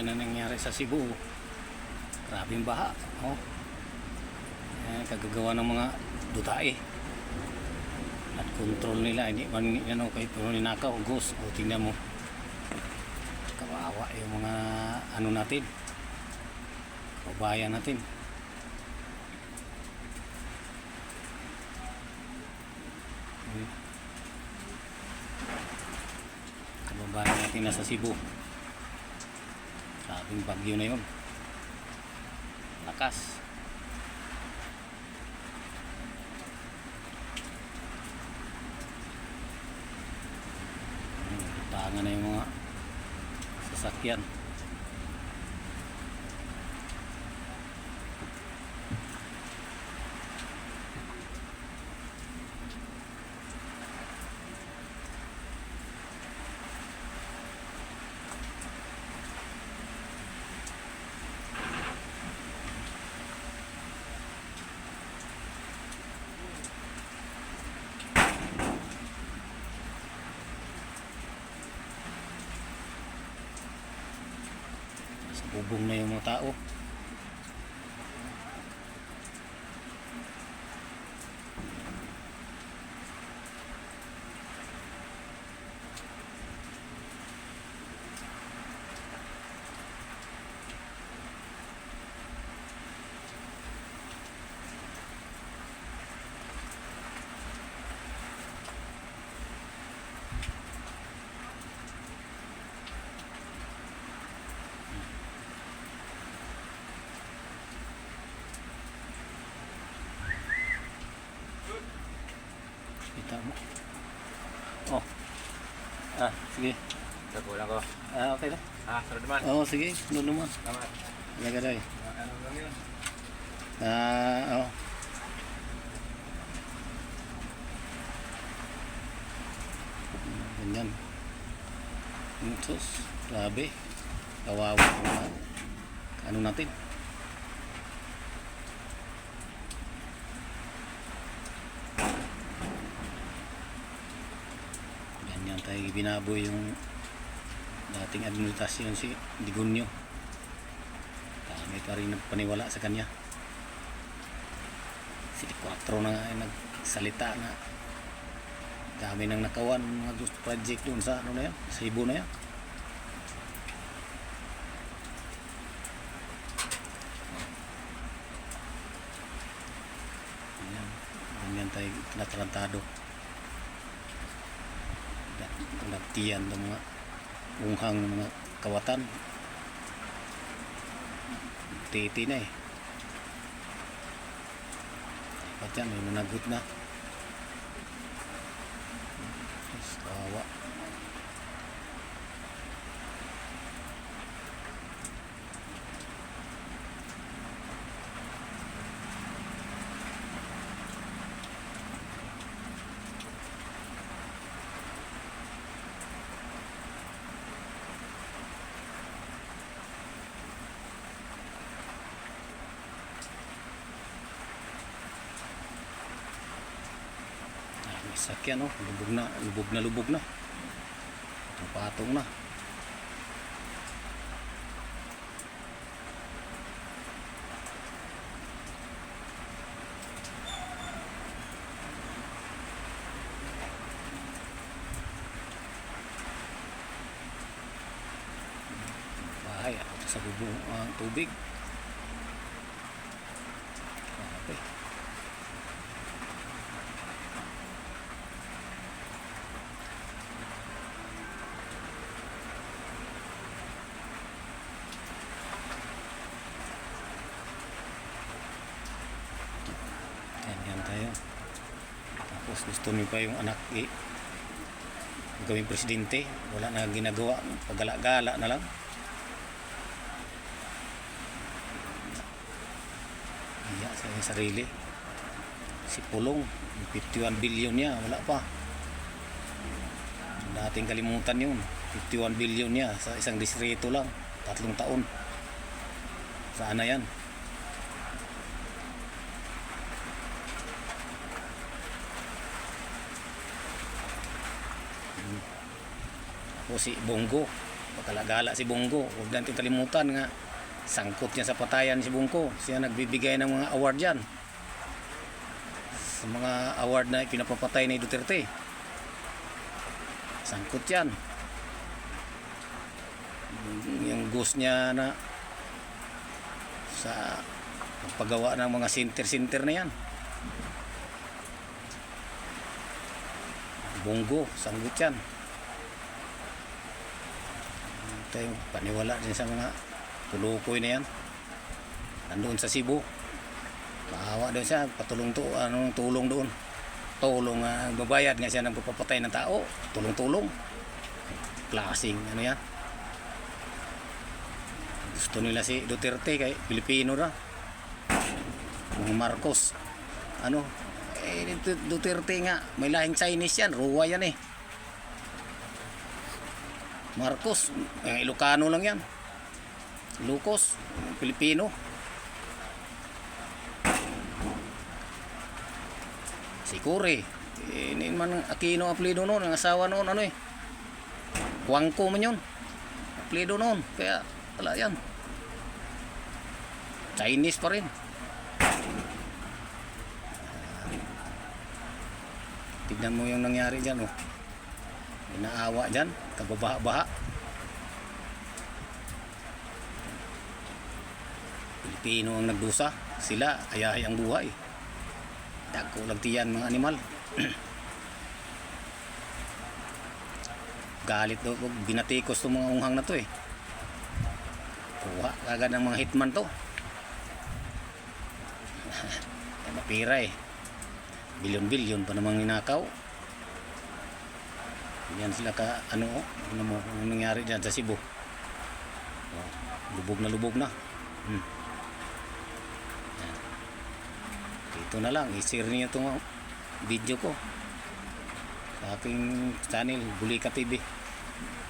Yan ang nangyari sa Cebu. Grabing baha. Oh. Yan, kagagawa ng mga dutae. At control nila. Hindi man ano, kay pero ninakaw. Ghost. O tingnan mo. Kawawa yung mga ano natin. Kabayan natin. Hmm. Kababayan natin nasa Cebu. Sabing bagyo na yun. Lakas. Hmm, Tangan na yung mga sasakyan. Sa bubong na yung mga tao. Sige. Nakulang ko. Ah, okay. Ah, naman. Oo, sige. Doon naman. Tama. Laga daw eh. Ano lang yun? Ah, oh. Ganyan. Sus, grabe. Kawawa ano natin. Binaboy yung dating administrasyon si Digunyo. Dami pa rin nagpaniwala sa kanya. Si 4 na nga ay nagsalita na dami nang nakawan mga gusto project doon sa ano na yan, sa Cebu na yan. Ganyan tayo natarantado. Nagtiyan ng mga unghang ng mga kawatan. Titi na eh. Ba't yan, may managot na. Sakyan oh, lubog na, lubog na lubog na. Patong-patong na. Bahay ah, sa bubong ang tubig. Okay. Ganyan tayo. Tapos gusto niyo pa yung anak i gawing presidente. Wala na ginagawa. Pagala-gala na lang. Iya sa kanyang sarili. Si Pulong, yung 51 billion niya, wala pa. Dating kalimutan yun. 51 billion niya sa isang distrito lang. Tatlong taon. Saan na yan? Tapos si Bongo, Pagkalagala si Bongo. Huwag natin kalimutan nga sangkot niya sa patayan si Bongo. Siya nagbibigay ng mga award yan. Sa mga award na pinapapatay ni Duterte. Sangkot yan. Yung ghost niya na sa paggawa ng mga sinter-sinter na yan. Bongo, sanggut yan. Ito yung paniwala din sa mga tulukoy na yan. Nandun sa Cebu. Maawa doon siya, patulong to, anong tulong doon. Tulong, uh, babayad nga siya ng pagpapatay ng tao. Tulong-tulong. Klaseng, ano yan. Gusto nila si Duterte kay Pilipino na. Mga Marcos. Ano? Eh, Dut- Duterte nga. May lahing Chinese yan. Ruwa yan eh. Marcos. Ang Ilocano lang yan. Lucos. Pilipino. Si Kure. Eh, ini man Aquino apelido noon. Ang asawa noon. Ano eh. Kuangko man yun. Apelido noon. Kaya wala yan. Chinese pa rin. Tignan mo yung nangyari dyan, oh. Inaawa dyan, kababaha-baha. Pilipino ang nagdusa. Sila, ayahay ang buhay. Dako lang tiyan mga animal. Galit daw, binatikos itong mga unghang na to eh. Kuha kagad ng mga hitman to. Mapira eh. Bilyon-bilyon pa namang ninakaw. Yan sila ka, ano, ano mo, ano nangyari dyan sa Cebu. Oh, lubog na lubog na. Hmm. Dito na lang, i-share niyo itong video ko. Sa aking channel, Bulika TV.